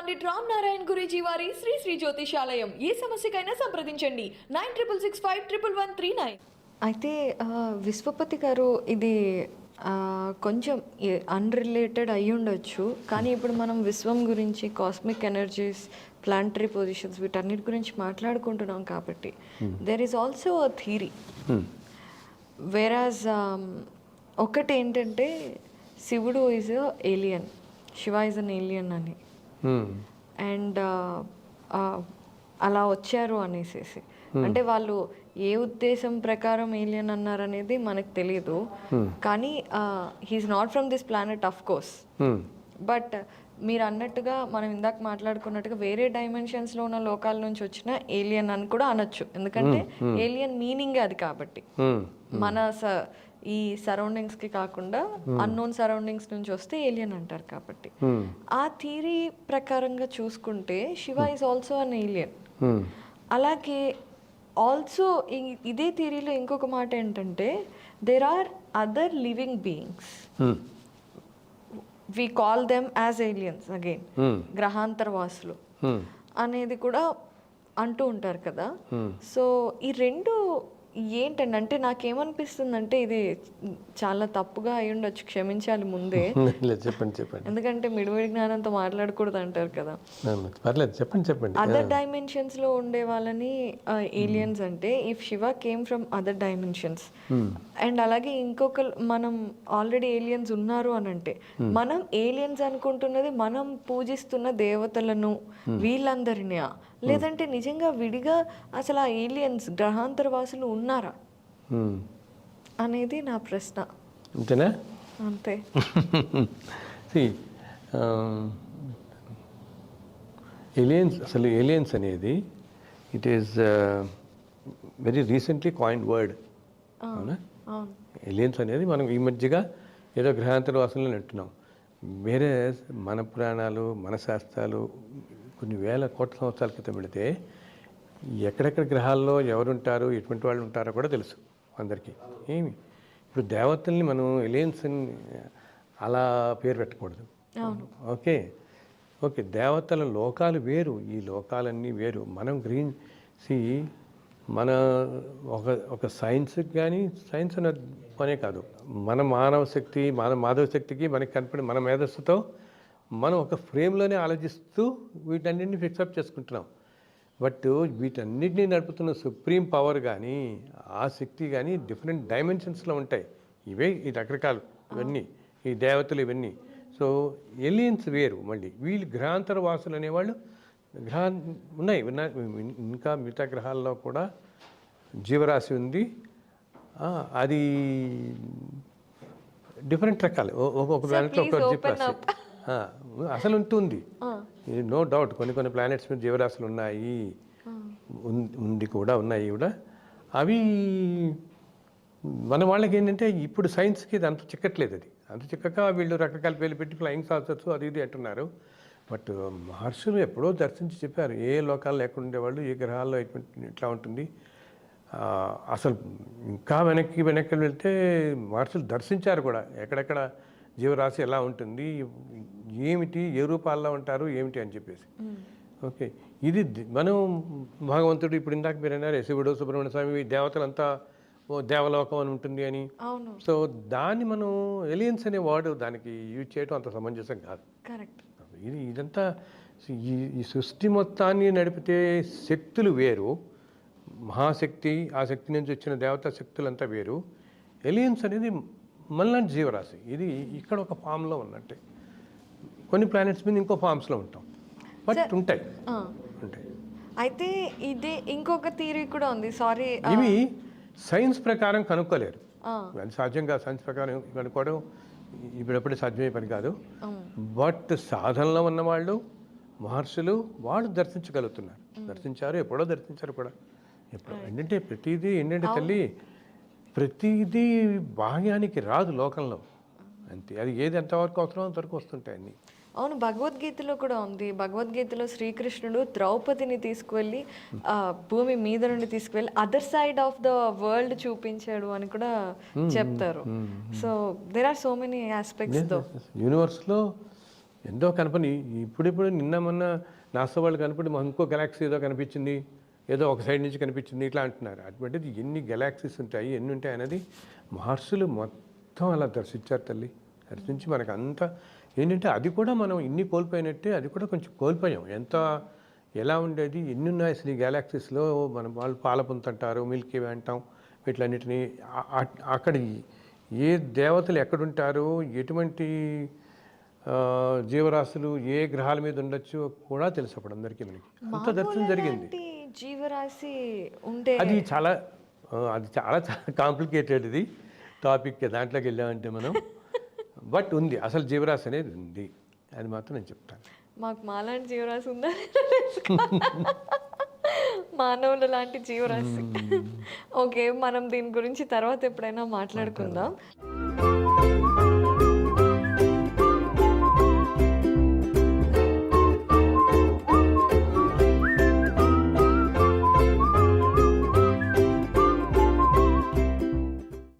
పండిట్ రామ్ నారాయణ గురూజీ వారి శ్రీ శ్రీ జ్యోతిషాలయం. ఏ సమస్యకైనా సంప్రదించండి. Nine triple six five triple one three nine. అయితే విశ్వపతి గారు ఇది కొంచెం అన్రిలేటెడ్ అయి ఉండొచ్చు. కానీ ఇప్పుడు మనం విశ్వం గురించి కాస్మిక్ ఎనర్జీస్ ప్లాంటరీ పొజిషన్స్ వీటన్నిటి గురించి మాట్లాడుకుంటున్నాం కాబట్టి there is also a theory whereas ఒకటి ఏంటంటే Shivudu is alien Shiva is an alien అని. అండ్ అలా వచ్చారు అనేసేసి. అంటే వాళ్ళు ఏ ఉద్దేశం ప్రకారం ఏలియన్ అన్నారు అనేది మనకు తెలియదు కానీ he is not from this planet of course but మీరు అన్నట్టుగా మనం ఇందాక మాట్లాడుకున్నట్టుగా వేరే డైమెన్షన్స్లో ఉన్న లోకాల నుంచి వచ్చిన ఏలియన్ అని కూడా అనొచ్చు. ఎందుకంటే ఏలియన్ మీనింగ్ అది కాబట్టి. మన స- ఈ సరౌండింగ్స్కి కాకుండా అన్నోన్ సరౌండింగ్స్ నుంచి వస్తే ఏలియన్ అంటారు కాబట్టి. ఆ థీరీ ప్రకారంగా చూసుకుంటే Shiva is also an alien అలాగే ఆల్సో ఇదే థీరీలో ఇంకొక మాట ఏంటంటే there are other living beings we call them as aliens again గ్రహాంతరవాసులు అనేది కూడా అంటూ ఉంటారు కదా. సో ఈ రెండు ఏంటండి అంటే నాకేమనిపిస్తుంది అంటే ఇది చాలా తప్పుగా అయి ఉండొచ్చు క్షమించాలి ముందే. చెప్పండి చెప్పండి. ఎందుకంటే మిడిమిడి జ్ఞానంతో మాట్లాడకూడదు అంటారు కదా. పర్లేదు చెప్పండి చెప్పండి. అదర్ డైమెన్షన్స్లో ఉండే వాళ్ళని ఏలియన్స్ అంటే if Shiva came from other dimensions and అలాగే ఇంకొక మనం ఆల్రెడీ ఏలియన్స్ ఉన్నారు అని అంటే మనం ఏలియన్స్ అనుకుంటున్నది మనం పూజిస్తున్న దేవతలను వీళ్ళందరినీ లేదంటే నిజంగా విడిగా అసలు ఆ ఏలియన్స్ గ్రహాంతర వాసులు ఉన్నారా. అనేది నా ప్రశ్న. అంతేనా? అంతే. See, um, ఏలియన్స్ అసలు ఏలియన్స్ అనేది it is very recently coin word అవునా? అవును. ఏలియన్స్ అనేది మనం ఈ మధ్యగా ఏదో గ్రహాంతర వాసనలు అంటున్నాం. వేరే మన పురాణాలు మన శాస్త్రాలు కొన్ని వేల కోట్ల సంవత్సరాల క్రితం పెడితే ఎక్కడెక్కడ గ్రహాల్లో ఎవరుంటారు ఎటువంటి వాళ్ళు ఉంటారో కూడా తెలుసు అందరికీ. ఏమి? ఇప్పుడు దేవతల్ని మనం ఎలియన్స్ అలా పేరు పెట్టకూడదు. ఓకే? ఓకే దేవతల లోకాలు వేరు ఈ లోకాలన్నీ వేరు. మనం గ్రీన్ సి మన ఒక ఒక సైన్స్కి కానీ సైన్స్ అన్న పనే కాదు. మన మానవ శక్తి మన మాధవ శక్తికి మనకి కనపడి మన మేధస్సుతో మనం ఒక ఫ్రేమ్లోనే ఆలోచిస్తూ వీటన్నిటిని ఫిక్సప్ చేసుకుంటున్నాం. బట్ వీటన్నిటిని నడుపుతున్న సుప్రీం పవర్ కానీ ఆ శక్తి కానీ డిఫరెంట్ డైమెన్షన్స్లో ఉంటాయి. ఇవే ఈ రకరకాలు ఇవన్నీ ఈ దేవతలు ఇవన్నీ. సో ఎలియన్స్ వేరు మళ్ళీ. వీళ్ళు గ్రహాంతర వాసులు అనేవాళ్ళు గ్రహ ఉన్నాయి. ఇంకా మిగతా గ్రహాల్లో కూడా జీవరాశి ఉంది. అది డిఫరెంట్ రకాలు. ఒ- ఒ- ఒక ప్లానెట్లో ఒక జీవరాశి. అసలు ఉంటుంది. నో డౌట్ కొన్ని కొన్ని ప్లానెట్స్ మీద జీవరాశులు ఉన్నాయి. ఉన్- ఉంది కూడా ఉన్నాయి కూడా. అవి మన వాళ్ళకి ఏంటంటే ఇప్పుడు సైన్స్కి ఇది అంత చిక్కట్లేదు అది. అంత చిక్కక వీళ్ళు రకరకాల పేర్లు పెట్టి ఫ్లయింగ్ సాసర్స్ అది ఇది అంటున్నారు. బట్ మహర్షులు ఎప్పుడో దర్శించి చెప్పారు ఏ లోకాల్లో ఎక్కడ ఉండేవాళ్ళు ఏ గ్రహాల్లో ఎట్లా ఉంటుంది. అసలు ఇంకా వెనక్కి వెనక్కి వెళ్తే మహర్షులు దర్శించారు కూడా. ఎక్కడెక్కడ జీవరాశి ఎలా ఉంటుంది? ఏమిటి? ఏ రూపాల్లో ఉంటారు? ఏమిటి? అని చెప్పేసి. ఓకే. ఇది మనం భగవంతుడు ఇప్పుడు ఇందాక మీరు అన్నారు శివుడు సుబ్రహ్మణ్య స్వామి దేవతలంతా దేవలోకం అని ఉంటుంది అని. అవును. సో దాన్ని మనం ఎలియన్స్ అనే వర్డ్ దానికి యూజ్ చేయడం అంత సమంజసం కాదు. కరెక్ట్. ఇది ఇదంతా ఈ ఈ సృష్టి మొత్తాన్ని నడిపితే శక్తులు వేరు. మహాశక్తి ఆ శక్తి నుంచి వచ్చిన దేవతా శక్తులంతా వేరు. ఎలియన్స్ అనేది మనలాంటి జీవరాశి ఇది ఇక్కడ ఒక ఫామ్లో ఉన్నట్టే. కొన్ని ప్లానెట్స్ మీద ఇంకో ఫామ్స్లో ఉంటాం. బట్ ఉంటాయి. ఉంటాయి. అయితే ఇదే ఇంకొక థీరీ కూడా ఉంది. సారీ ఇవి సైన్స్ ప్రకారం కనుక్కోలేరు. అది సాధ్యం కాదు సైన్స్ ప్రకారం కనుక్కోవడం ఇప్పుడప్పుడే సాధ్యమే పని కాదు. బట్ సాధనలో ఉన్న వాళ్ళు మహర్షులు వాళ్ళు దర్శించగలుగుతున్నారు. దర్శించారు ఎప్పుడో దర్శించారు కూడా. ఎప్పుడో ఏంటంటే ప్రతిదీ ఏంటంటే తల్లి ప్రతిదీ భాగ్యానికి రాదు లోకంలో. అంతే. అది ఏది ఎంతవరకు అవసరమో అంతవరకు వస్తుంటాయి అన్నీ. అవును భగవద్గీతలో కూడా ఉంది. భగవద్గీతలో శ్రీకృష్ణుడు ద్రౌపదిని తీసుకువెళ్ళి ఆ, భూమి మీద నుండి తీసుకువెళ్ళి other side of the world చూపించాడు అని కూడా చెప్తారు. So there are so many aspects though యూనివర్స్లో ఎంతో కనపని ఇప్పుడిప్పుడు నిన్న మొన్న నాసా వాళ్ళు కనపడి ఇంకో గెలాక్సీ ఏదో కనిపించింది. ఏదో ఒక సైడ్ నుంచి కనిపించింది ఇట్లా అంటున్నారు. అటువంటిది ఎన్ని గెలాక్సీస్ ఉంటాయి ఎన్ని ఉంటాయి అనేది మహర్షులు మొత్తం అలా దర్శించారు తల్లి. దర్శించి మనకు అంతా ఏంటంటే అది కూడా మనం ఇన్ని కోల్పోయినట్టే అది కూడా కొంచెం కోల్పోయాం. ఎంత ఎలా ఉండేది ఎన్ని ఉన్నాయి అసలు ఈ గ్యాలాక్సీస్లో మనం వాళ్ళు పాలపుంతంటారు మిల్కీ వే అంటాం వీటిలన్నిటినీ. అక్కడ ఏ దేవతలు ఎక్కడుంటారు ఎటువంటి జీవరాశులు ఏ గ్రహాల మీద ఉండొచ్చు కూడా తెలుసు అప్పుడు అందరికీ మనకి. అంత దర్శనం జరిగింది. జీవరాశి ఉంటే అది చాలా అది చాలా చాలా కాంప్లికేటెడ్ ఇది టాపిక్ దాంట్లోకి వెళ్ళామంటే మనం. బట్ ఉంది అసలు జీవరాశి అనేది ఉంది అది మాత్రం నేను చెప్తాను. మాకు మాలాంటి జీవరాశి ఉందా మానవుల లాంటి జీవరాశి. ఓకే మనం దీని గురించి తర్వాత ఎప్పుడైనా మాట్లాడుకుందాం.